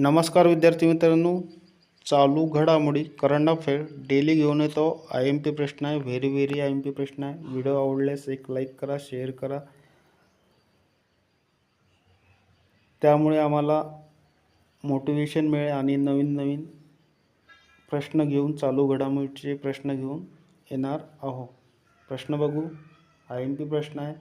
नमस्कार विद्यार्थी मित्रांनो. चालू घडामोडी करंट अफेअर डेली घेऊन येतो. आय एम पी प्रश्न आहे very very I M P प्रश्न आहे. व्हिडिओ आवडल्यास एक लाईक करा शेअर करा. त्यामुळे आम्हाला मोटिवेशन मिळेल आणि नवीन नवीन प्रश्न घेऊन चालू घडामोडीचे प्रश्न घेऊन येणार आहो प्रश्न बघू. आय एम पी प्रश्न आहे.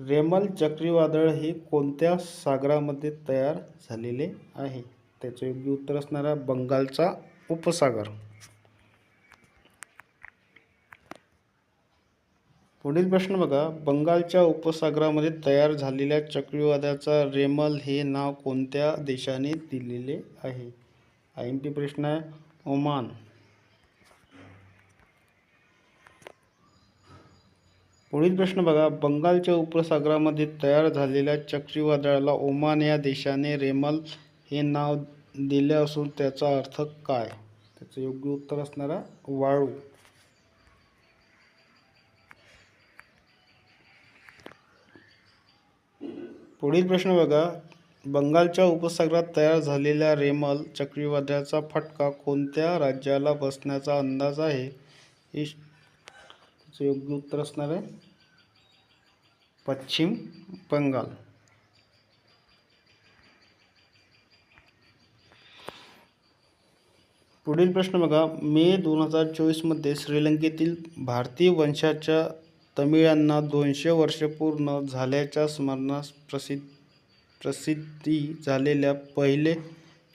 रेमल चक्रीवादळ हे कोणत्या सागरामध्ये तयार झालेले आहे? त्याचे योग्य उत्तर असणार आहे बंगालचा उपसागर. पुढील प्रश्न बघा. बंगालच्या उपसागरामध्ये तयार झालेल्या चक्रीवादळाचा रेमल हे नाव कोणत्या देशाने दिलेले आहे? आय एम पी प्रश्न आहे. ओमान. पुढील प्रश्न बघा. बंगालच्या उपसागरामध्ये तयार झालेल्या चक्रीवादळाला ओमान या देशाने रेमल हे नाव दिले असून त्याचा अर्थ काय? त्याचं योग्य उत्तर असणार आहे वाळू. पुढील प्रश्न बघा. बंगालच्या उपसागरात तयार झालेल्या रेमल चक्रीवादळाचा फटका कोणत्या राज्याला बसण्याचा अंदाज आहे? हे चं योग्य उत्तर असणार आहे. पश्चिम बंगाल. पुढील प्रश्न बघा. मे दोन हजार चोवीसमध्ये श्रीलंकेतील भारतीय वंशाच्या तमिळांना दोनशे वर्षे पूर्ण झाल्याच्या स्मरणास प्रसिद्ध प्रसिद्धी झालेल्या पहिले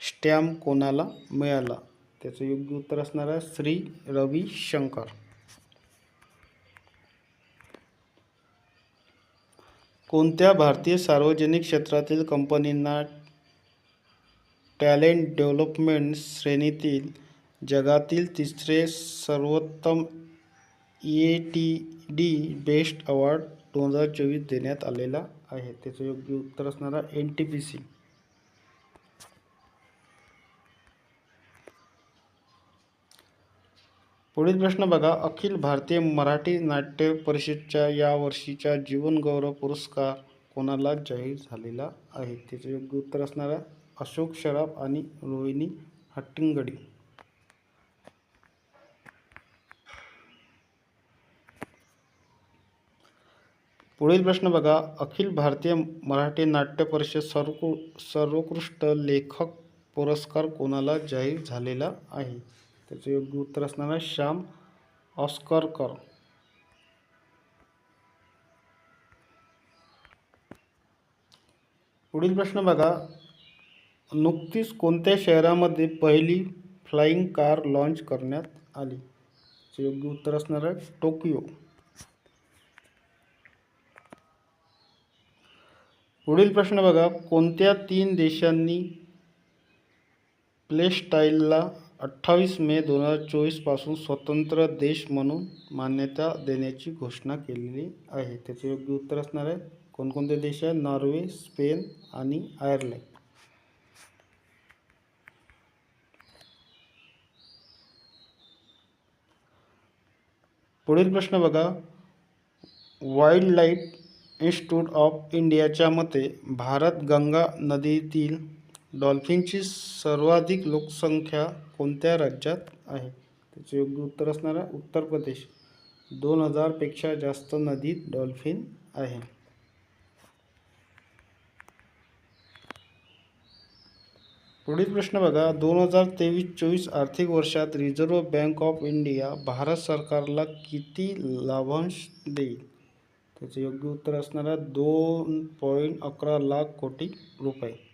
स्टॅम्प कोणाला मिळाला? त्याचं योग्य उत्तर असणार आहे श्री रविशंकर. कोणत्या भारतीय सार्वजनिक क्षेत्रातील कंपनींना टॅलेंट डेव्हलपमेंट श्रेणीतील जगातील तिसरे सर्वोत्तम A T D best award दोन हजार चोवीस देण्यात आलेला आहे? त्याचं योग्य उत्तर असणारा एन टी पी सी पुढील प्रश्न बघा. अखिल भारतीय मराठी नाट्य परिषदच्या या वर्षीचा जीवनगौरव पुरस्कार कोणाला जाहीर झालेला आहे? त्याचे योग्य उत्तर असणार आहे. अशोक शराफ आणि रोहिणी हट्टिंगडी. पुढील प्रश्न बघा. अखिल भारतीय मराठी नाट्य परिषद सर्व सर्वोत्कृष्ट लेखक पुरस्कार कोणाला जाहीर झालेला आहे? त्याचे योग्य उत्तर असणार आहे श्याम ऑस्करकर पुढील प्रश्न बघा. नुकतीच कोणत्या शहरामध्ये पहिली फ्लाईंग कार लॉन्च करण्यात आली? त्याचे योग्य उत्तर असणार आहे टोकियो. पुढील प्रश्न बघा. कोणत्या तीन देशांनी प्लेस्टाईलला अठ्ठावीस मे दोन हजार चोवीसपासून स्वतंत्र देश म्हणून मान्यता देण्याची घोषणा केलेली आहे. त्याचे योग्य उत्तर असणार आहे कोणकोणते देश आहे नॉर्वे स्पेन आणि आयर्लंड. पुढील प्रश्न बघा. वाईल्ड लाईफ इन्स्टिट्यूट ऑफ इंडियाच्या मते भारत गंगा नदीतील डॉल्फिनची सर्वाधिक लोकसंख्या कोणत्या राज्यात आहे? त्याचे योग्य उत्तर असणार आहे उत्तर प्रदेश. दोन हजारपेक्षा जास्त नदीत डॉल्फिन आहे. पुढील प्रश्न बघा. दोन हजार तेवीस चोवीस आर्थिक वर्षात reserve bank of India Bharat सरकारला किती लाभांश देईल? त्याचे योग्य उत्तर असणार आहे दोन पॉईंट अकरा लाख कोटी रुपये.